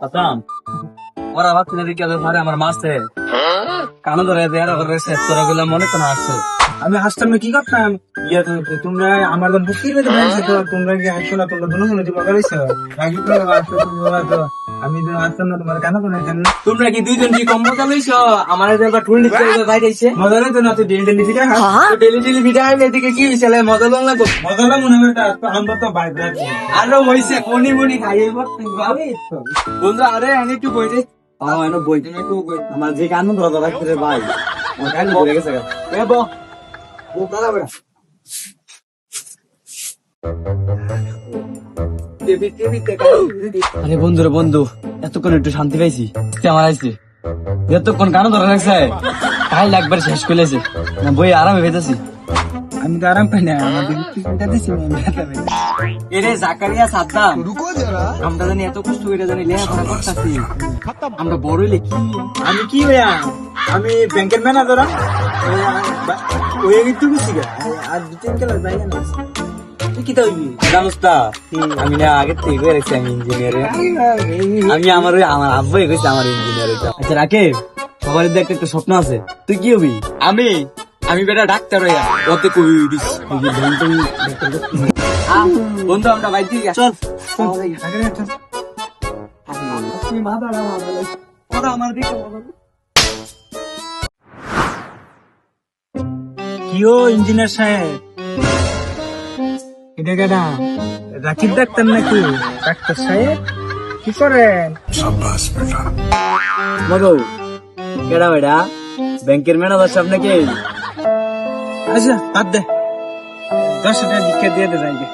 আতাম ওরা ভাবছে না আমার মাসে কানো ধরে দেয়ার শেষ করা গুলো মনে তো না আসছে। আমি আসতাম না কি করতাম? ইয়া তোমরা আমার তো বুকির মধ্যে বলছো তো তোমরা কি আসছো না তোমরা দুনো মনে মজা রইছো তো আসছো তোমরা তো আমি তো আসতাম না তোমার কেন কোনো কেন তোমরা কি দুইজন কি কম মজা লইছ আমার এবার টুলনি করে বাইরেছে মজা নেই তো না তুই ডেলি ডেলি ফিটা ডেলি ডেলি ভিডিও এদিকে কি হইছে মজা লং লাগো মজা না মনে হয় এটা আমরা তো বাইক রাখছি আরও হইছে কোনি মুনি খাইয়ে বন্ধু আরে আমি একটু বই দে আমার এনে বই তুমি একটু বই আমার যে কান ধরা ধরা করে ভাই। আমার কান ধরে গেছে গা। আরে বন্ধু রে বন্ধু, এতক্ষণ একটু শান্তি পাইছি আমার আইছি? এতক্ষণ কানো ধরে রাখছে কাল একবার শেষ করেছে বই আরামে পেতেছি আমি তো আরাম পাই না আমাদের ফিটা দিছি এরে জাকারিয়া সাদ্দাম আমরা জানি এত কষ্ট করে জানি লেখাপড়া করতেছি। আমরা বড় হইলে কি আমি কি ভাইয়া? আমি ব্যাংকের ম্যানেজার ওই বুঝছি গা আর দু তিন যাই না। কি তাই জানোস আমি না আগে থেকে রেখেছি আমি ইঞ্জিনিয়ারে আমি আমার আব্বাই কইছে আমার ইঞ্জিনিয়ার আচ্ছা রাকে সবার দেখতে একটা স্বপ্ন আছে। তুই কি হবি? আমি আমি বেটা ডাক্তার হইয়া ওতে দিস বন্ধু আমরা বাইক দিয়ে চল ইঞ্জিনিয়ার সাহেব? এটা কেডা? রাকিব ডাক্তার নাকি? ডাক্তার সাহেব? কি করেন? মগো কেডা বেটা? ব্যাংকের ম্যানেজার সাহেব নাকি? আচ্ছা বাদ দে। দশ টাকা ভিক্ষা দিয়ে দে।